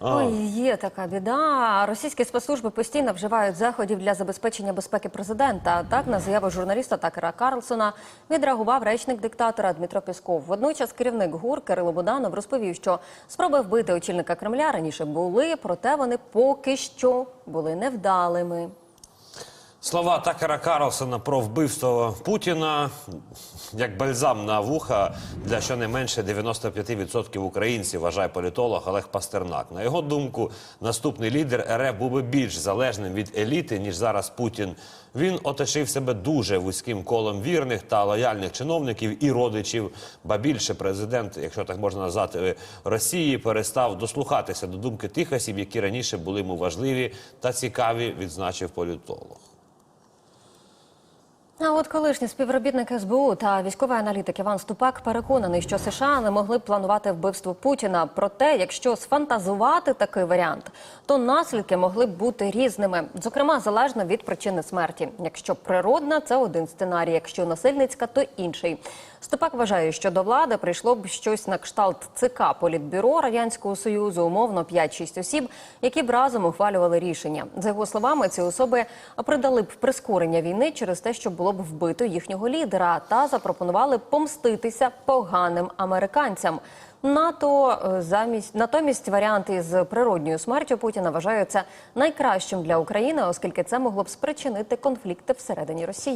Ой, є така біда. Російські спецслужби постійно вживають заходів для забезпечення безпеки президента. Так на заяву журналіста Такера Карлсона відреагував речник диктатора Дмитро Пісков. Водночас керівник ГУР Кирило Буданов розповів, що спроби вбити очільника Кремля раніше були, проте вони поки що були невдалими. Слова Такера Карлсона про вбивство Путіна як бальзам на вуха для щонайменше 95% українців, вважає політолог Олег Пастернак. На його думку, наступний лідер РФ був би більш залежним від еліти, ніж зараз Путін. Він оточив себе дуже вузьким колом вірних та лояльних чиновників і родичів. Ба більше президент, якщо так можна назвати, Росії перестав дослухатися до думки тих осіб, які раніше були йому важливі та цікаві, відзначив політолог. А от колишні співробітники СБУ та військовий аналітик Іван Ступак переконаний, що США не могли б планувати вбивство Путіна. Проте, якщо сфантазувати такий варіант, то наслідки могли б бути різними, зокрема залежно від причини смерті. Якщо природна, це один сценарій, якщо насильницька, то інший. Ступак вважає, що до влади прийшло б щось на кшталт ЦК Політбюро радянського союзу, умовно 5-6 осіб, які б разом ухвалювали рішення. За його словами, ці особи придали б прискорення війни через те, що було б вбито їхнього лідера, та запропонували помститися поганим американцям. НАТО е, замість натомість варіант із природньою смертю Путіна вважаються найкращим для України, оскільки це могло б спричинити конфлікти всередині Росії.